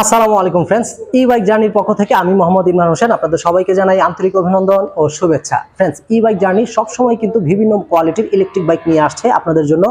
আসসালামু আলাইকুম ফ্রেন্ডস ই বাইক জার্নির পক্ষ থেকে আমি মোহাম্মদ ইমরান হোসেন, আপনাদের সবাইকে জানাই আন্তরিক অভিনন্দন ও শুভেচ্ছা। ফ্রেন্ডস ই বাইক জার্নি সবসময় কিন্তু বিভিন্ন কোয়ালিটির ইলেকট্রিক বাইক নিয়ে আসছে আপনাদের জন্য।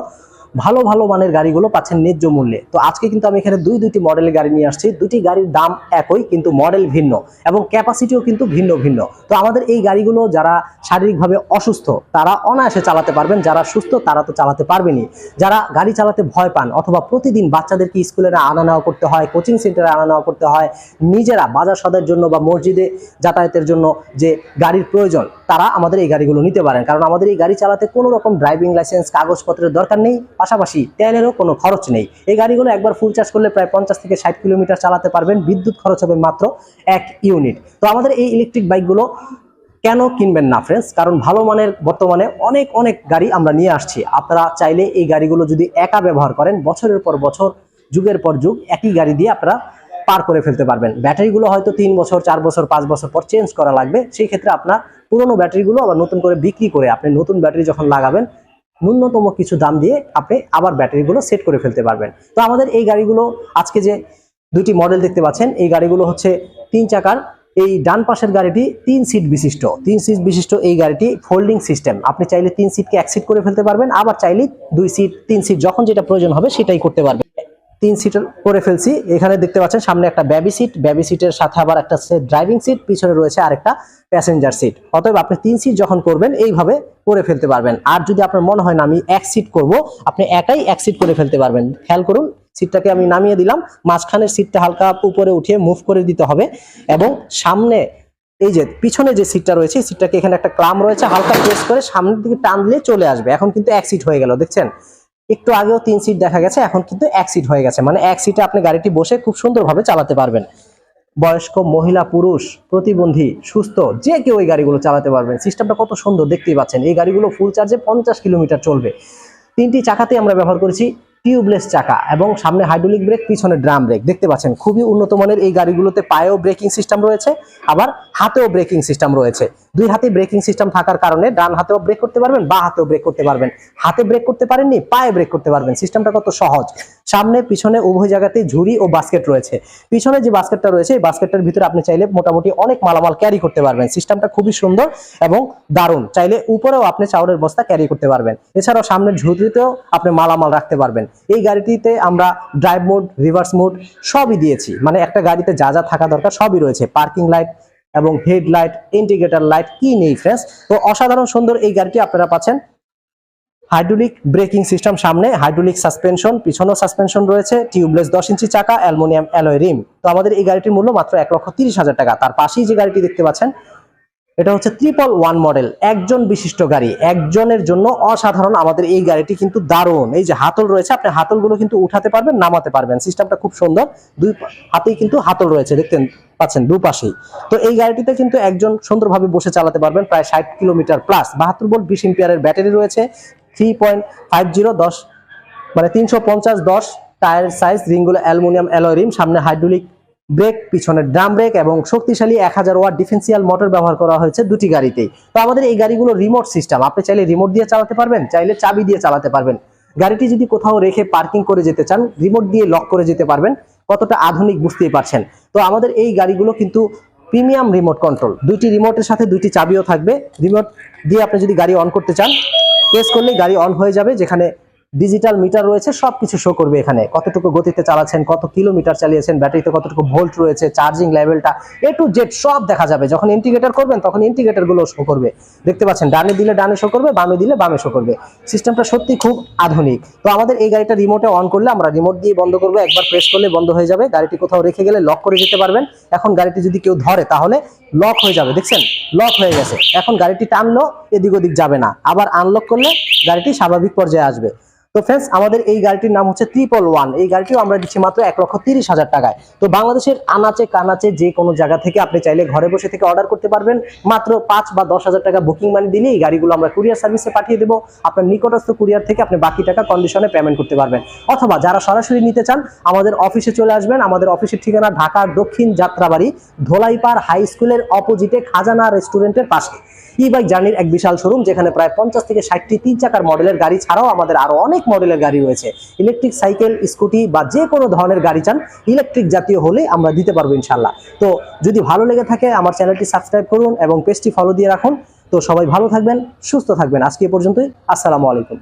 ভালো ভালো মানের গাড়িগুলো পাচ্ছেন ন্যায্য মূল্যে। তো আজকে কিন্তু আমি এখানে দুই, দুইটি মডেলের গাড়ি নিয়ে আসছি। দুটি গাড়ির দাম একই, কিন্তু মডেল ভিন্ন এবং ক্যাপাসিটিও কিন্তু ভিন্ন ভিন্ন। তো আমাদের এই গাড়িগুলো যারা শারীরিকভাবে অসুস্থ, তারা অনায়াসে চালাতে পারবেন। যারা সুস্থ, তারা তো চালাতে পারবেনি যারা গাড়ি চালাতে ভয় পান অথবা প্রতিদিন বাচ্চাদেরকে স্কুলে আনা নেওয়া করতে হয় কোচিং সেন্টারে আনা নেওয়া করতে হয়, নিজেরা বাজার সদের জন্য বা মসজিদে যাতায়াতের জন্য যে গাড়ির প্রয়োজন, তারা আমাদের এই গাড়িগুলো নিতে পারেন। কারণ আমাদের এই গাড়ি চালাতে কোনো রকম ড্রাইভিং লাইসেন্স কাগজপত্রের দরকার নেই। পাশাপাশি তেলেরও কোনো খরচ নেই। এই গাড়িগুলো একবার ফুল চার্জ করলে প্রায় পঞ্চাশ থেকে ষাট কিলোমিটার চালাতে পারবেন। বিদ্যুৎ খরচ হবে মাত্র এক ইউনিট তো আমাদের এই ইলেকট্রিক বাইকগুলো কেন কিনবেন না ফ্রেন্ডস কারণ ভালো মানের বর্তমানে অনেক অনেক গাড়ি আমরা নিয়ে আসছি। আপনারা চাইলে এই গাড়িগুলো যদি একা ব্যবহার করেন, বছরের পর বছর, যুগের পর যুগ, একই গাড়ি দিয়ে আপনারা পার করে ফেলতে পারবেন। ব্যাটারিগুলো হয়তো তিন বছর, চার বছর, পাঁচ বছর পর চেঞ্জ করা লাগবে। সেই ক্ষেত্রে আপনার পুরনো ব্যাটারিগুলো আবার নতুন করে বিক্রি করে আপনি নতুন ব্যাটারি যখন লাগাবেন ন্যূনতম কিছু দাম দিয়ে আপনি আবার ব্যাটারিগুলো সেট করে ফেলতে পারবেন। তো আমাদের এই গাড়িগুলো, আজকে যে দুটি মডেল দেখতে পাচ্ছেন, এই গাড়িগুলো হচ্ছে তিন চাকার। এই ডান পাশের গাড়িটি তিন সিট বিশিষ্ট। তিন সিট বিশিষ্ট এই গাড়িটি ফোল্ডিং সিস্টেম আপনি চাইলে তিন সিটকে এক সিট করে ফেলতে পারবেন, আবার চাইলে দুই সিট তিন সিট যখন যেটা প্রয়োজন হবে সেটাই করতে পারবেন। তিন সিটের করে ফেলছি। এখানে দেখতে পাচ্ছেন সামনে একটা ব্যাবি সিট ব্যাবি সিটের সাথে আবার একটা ড্রাইভিং সিট পিছনে রয়েছে আরেকটা প্যাসেঞ্জার সিট অতএব আপনি তিন সিট যখন করবেন, এইভাবে করে ফেলতে পারবেন। আর যদি আপনার মনে হয় না, আমি এক সিট করব, আপনি একাই এক সিট করে ফেলতে পারবেন। খেয়াল করুন সিটটাকে আমি নামিয়ে দিলাম। মাঝখানের সিটটা হালকা উপরে উঠিয়ে মুভ করে দিতে হবে এবং সামনে এই যে পিছনে যে সিটটা রয়েছে সিটটাকে এখানে একটা ক্লাম রয়েছে, হালকা প্রেস করে সামনের দিকে টান দিলে চলে আসবে। এখন কিন্তু এক সিট হয়ে গেল, দেখছেন? একটু আগেও তিন সিট দেখা গেছে, এখন কিন্তু এক সিট হয়ে গেছে। মানে এক সিটে আপনি গাড়িটি বসে খুব সুন্দরভাবে চালাতে পারবেন। বয়স্ক, মহিলা, পুরুষ, প্রতিবন্ধী, সুস্থ, যে কেউ এই গাড়িগুলো চালাতে পারবেন। সিস্টেমটা কত সুন্দর, দেখতেই পাচ্ছেন। এই গাড়িগুলো ফুল চার্জে পঞ্চাশ কিলোমিটার চলবে। তিনটি চাকাতে আমরা ব্যবহার করেছি টিউবলেস চাকা এবং সামনে হাইড্রোলিক ব্রেক পিছনে ড্রাম ব্রেক দেখতে পাচ্ছেন, খুবই উন্নত মানের এই গাড়িগুলোতে পায়েও ব্রেকিং সিস্টেম রয়েছে, আবার হাতেও ব্রেকিং সিস্টেম রয়েছে। দুই হাতে ব্রেকিং সিস্টেম থাকার কারণে ডান হাতেও ব্রেক করতে পারবেন, বা হাতেও ব্রেক করতে পারবেন। হাতে ব্রেক করতে পারেননি, পায়ে ব্রেক করতে পারবেন। সিস্টেমটা কত সহজ। সামনে, পিছনে উভয় জায়গাতে ঝুড়ি ও বাস্কেট রয়েছে। পিছনে যে বাস্কেটটা রয়েছে, এই বাস্কেটটার ভিতরে আপনি চাইলে মোটামুটি অনেক মালামাল ক্যারি করতে পারবেন। সিস্টেমটা খুবই সুন্দর এবং দারুণ। চাইলে উপরেও আপনি চাউলের বস্তা ক্যারি করতে পারবেন। এছাড়াও সামনের ঝুড়িতেও আপনি মালামাল রাখতে পারবেন। এই গাড়িটিতে আমরা ড্রাইভ মোড রিভার্স মোড সবই দিয়েছি। মানে একটা গাড়িতে যা যা থাকা দরকার সবই রয়েছে। পার্কিং লাইট এবং হেডলাইট, ইন্ডিকেটর লাইট কি নেই ফ্রেন্ডস তো অসাধারণ সুন্দর এই গাড়িটি আপনারা পাচ্ছেন। হাইড্রোলিক ব্রেকিং সিস্টেম সামনে, হাইড্রোলিক সাসপেনশন, পিছনেও সাসপেনশন রয়েছে, টিউবলেস দশ ইঞ্চি চাকা, অ্যালুমিনিয়াম অ্যালয় রিম। তো আমাদের এই গাড়িটির মূল্য মাত্র এক লক্ষ তিরিশ হাজার টাকা। তার পাশেই যে গাড়িটি দেখতে পাচ্ছেন, এটা হচ্ছে ট্রিপল ওয়ান মডেল একজন বিশিষ্ট গাড়ি। একজনের জন্য অসাধারণ আমাদের এই গাড়িটি কিন্তু দারুণ। এই যে হাতল রয়েছে, আপনি হাতলগুলো কিন্তু উঠাতে পারবেন, নামাতে পারবেন। সিস্টেমটা খুব সুন্দর। দুই হাতেই কিন্তু হাতল রয়েছে, দেখতেন। পাচ্ছেন দুপাশেই। তো এই গাড়িটিতে কিন্তু একজন সুন্দরভাবে বসে চালাতে পারবেন, প্রায় ষাট কিলোমিটার প্লাস বাহাত্তর ভোল্ট বিশ এম্পিয়ারের ব্যাটারি রয়েছে থ্রি পয়েন্ট ফাইভ জিরো দশ মানে তিনশো পঞ্চাশ দশ টায়ার সাইজ রিংগুলো অ্যালুমিনিয়াম অ্যালয় রিম সামনে হাইড্রোলিক ব্রেক পিছনে ড্রাম ব্রেক এবং শক্তিশালী এক হাজার ওয়াট ডিফেন্সিয়াল মোটর ব্যবহার করা হয়েছে দুটি গাড়িতেই। তো আমাদের এই গাড়িগুলো রিমোট সিস্টেম আপনি চাইলে রিমোট দিয়ে চালাতে পারবেন, চাইলে চাবি দিয়ে চালাতে পারবেন। গাড়িটি যদি কোথাও রেখে পার্কিং করে যেতে চান রিমোট দিয়ে লক করে যেতে পারবেন। কতটা আধুনিক বুঝতেই পারছেন। তো আমাদের এই গাড়িগুলো কিন্তু প্রিমিয়াম রিমোট কন্ট্রোল দুইটি রিমোটের সাথে দুইটি চাবিও থাকবে। রিমোট দিয়ে আপনি যদি গাড়ি অন করতে চান প্রেস করলেই গাড়ি অন হয়ে যাবে, যেখানে ডিজিটাল মিটার রয়েছে, সবকিছু শো করবে এখানে। কতটুকু গতিতে চালাচ্ছেন, কত কিলোমিটার চালিয়েছেন, ব্যাটারিতে কতটুকু ভোল্ট রয়েছে চার্জিং লেভেলটা এ টু জেড সব দেখা যাবে। যখন ইন্টিগ্রেটর করবেন, তখন ইন্টিগ্রেটরগুলো শো করবে। দেখতে পাচ্ছেন, ডানে দিলে ডানে শো করবে, বামে দিলে বামে শো করবে। সিস্টেমটা সত্যি খুব আধুনিক। তো আমাদের এই গাড়িটা রিমোটে অন করলে আমরা রিমোট দিয়ে বন্ধ করব। একবার প্রেস করলে বন্ধ হয়ে যাবে। গাড়িটি কোথাও রেখে গেলে লক করে যেতে পারবেন। এখন গাড়িটি যদি কেউ ধরে, তাহলে লক হয়ে যাবে। দেখছেন? লক হয়ে গেছে। এখন গাড়িটি টানলো, এদিক ওদিক যাবে না। আবার আনলক করলে গাড়িটি স্বাভাবিক পর্যায়ে আসবে। তো ফ্রেন্ডস আমাদের এই গাড়িটির নাম হচ্ছে ট্রিপল ওয়ান এই গাড়িটিও আমরা দিচ্ছি মাত্র এক লক্ষ তিরিশ হাজার টাকায়। তো বাংলাদেশের আনাচে কানাচে যে কোনো জায়গা থেকে আপনি চাইলে ঘরে বসে থেকে অর্ডার করতে পারবেন। মাত্র পাঁচ বা দশ হাজার টাকা বুকিং মানি দিলে এই গাড়িগুলো আমরা কুরিয়ার সার্ভিসে পাঠিয়ে দেবো। আপনার নিকটস্থ কুরিয়ার থেকে আপনি বাকি টাকা কন্ডিশনে পেমেন্ট করতে পারবেন। অথবা যারা সরাসরি নিতে চান, আমাদের অফিসে চলে আসবেন। আমাদের অফিসের ঠিকানা ঢাকার দক্ষিণ যাত্রাবাড়ি, ধোলাইপাড় হাই স্কুলের অপোজিটে খাজানা রেস্টুরেন্টের পাশে। ই বাইক জার্নির এক বিশাল শোরুম যেখানে প্রায় পঞ্চাশ থেকে ষাটটি তিন চাকার মডেলের গাড়ি ছাড়াও আমাদের আরও অনেক মডেলের গাড়ি রয়েছে। ইলেকট্রিক সাইকেল স্কুটি বা যে কোনো ধরনের গাড়ি চান ইলেকট্রিক জাতীয় হলে আমরা দিতে পারব ইনশাল্লাহ তো যদি ভালো লেগে থাকে, আমার চ্যানেলটি সাবস্ক্রাইব করুন এবং পেজটি ফলো দিয়ে রাখুন। তো সবাই ভালো থাকবেন, সুস্থ থাকবেন। আজকে পর্যন্তই। আসসালামু আলাইকুম।